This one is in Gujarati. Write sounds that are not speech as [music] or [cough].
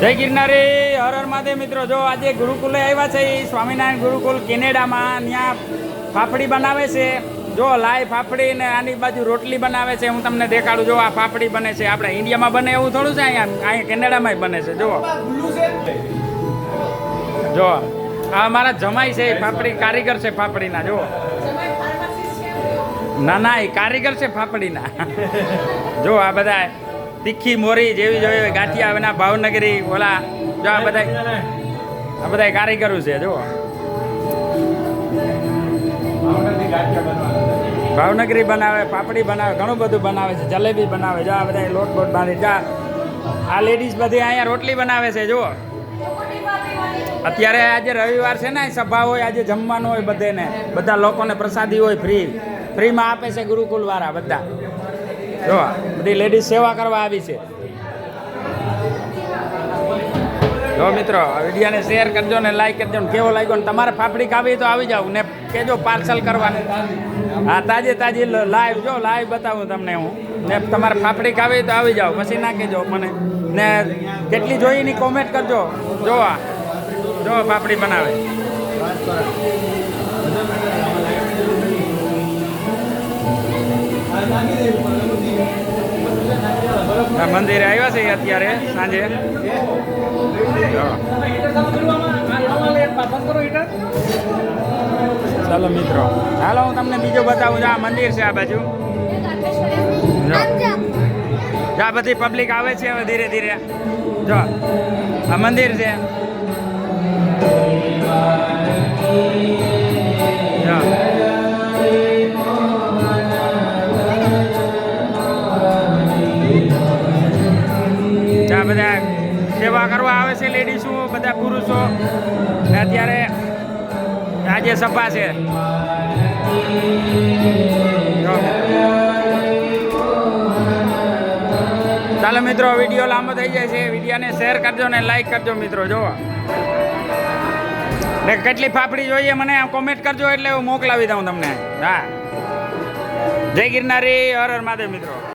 જય ગિરનારી, હર હર મહાદેવ મિત્રો. જો આજે ગુરુકુલે આવ્યા છે એ સ્વામિનારાયણ ગુરુકુલ કેનેડામાં ત્યાં ફાફડી બનાવે છે. જો લાઈ ફાફડી ને આની બાજુ રોટલી બનાવે છે, હું તમને દેખાડું. જો આ ફાફડી બને છે, આપણે ઇન્ડિયામાં બને એવું થોડું છે, અહીંયા અહીંયા કેનેડામાં બને છે. જો જો, આ મારા જમાઈ છે ફાફડી, કારીગર છે ફાફડીના જો ના ના, એ કારીગર છે ફાફડીના. [laughs] જો, આ બધા તીખી મોરી જેવી જોઈએ ગાંઠિયા એના ભાવનગરી, ઓલા, જો આ બધા આ બધા કારીગરો છે જો ભાવનગરી બનાવે, પાપડી બનાવે, ઘણું બધું બનાવે છે, જલેબી બનાવે, જો આ બધા લોટ બોટ બાંધી. જા આ લેડીઝ બધી અહીંયા રોટલી બનાવે છે, જુઓ. અત્યારે આજે રવિવાર છે ને, સભા હોય, આજે જમવાનું હોય બધેને બધા લોકોને પ્રસાદી હોય ફ્રી ફ્રીમાં આપે છે ગુરુકુલ વાળા બધા. જો, બધી લેડીઝ સેવા કરવા આવી છે. જો મિત્રો વિડીયોને શેર કરજો ને લાઈક કરજો ને કેવો લાગ્યો ને તમારે ફાફડી ખાવી તો આવી જાવ ને કેજો પાર્સલ કરવાની. હા, તાજે તાજી લાઈવ જો લાઈવ બતાવું તમને હું. ને તમારે ફાફડી ખાવી તો આવી જાવ પછી ના કહેજો મને. ને કેટલી જોઈ ની કોમેન્ટ કરજો. જો આ, જો ફાફડી બનાવે. આ મંદિરે આવ્યા છે અત્યારે સાંજે. જો. ચાલો મિત્રો. હાલો હું તમને બીજું બતાવું છું આ મંદિર છે આ બાજુ. જો. જો બધી પબ્લિક આવે છે હવે ધીરે ધીરે. જો આ મંદિર છે. આ બધા સેવા કરવા આવે છે લેડીઝો બધા પુરુષો. અત્યારે આજે સભા છે ચાલો મિત્રો, વીડિયો લાંબો થઈ જાય છે. વિડીયોને શેર કરજો ને લાઈક કરજો મિત્રો જો ને કેટલી ફાફડી જોઈએ મને કોમેન્ટ કરજો એટલે હું મોકલાવી દઉં તમને. હા. જય ગિરનારી, હર હર મહાદેવ મિત્રો.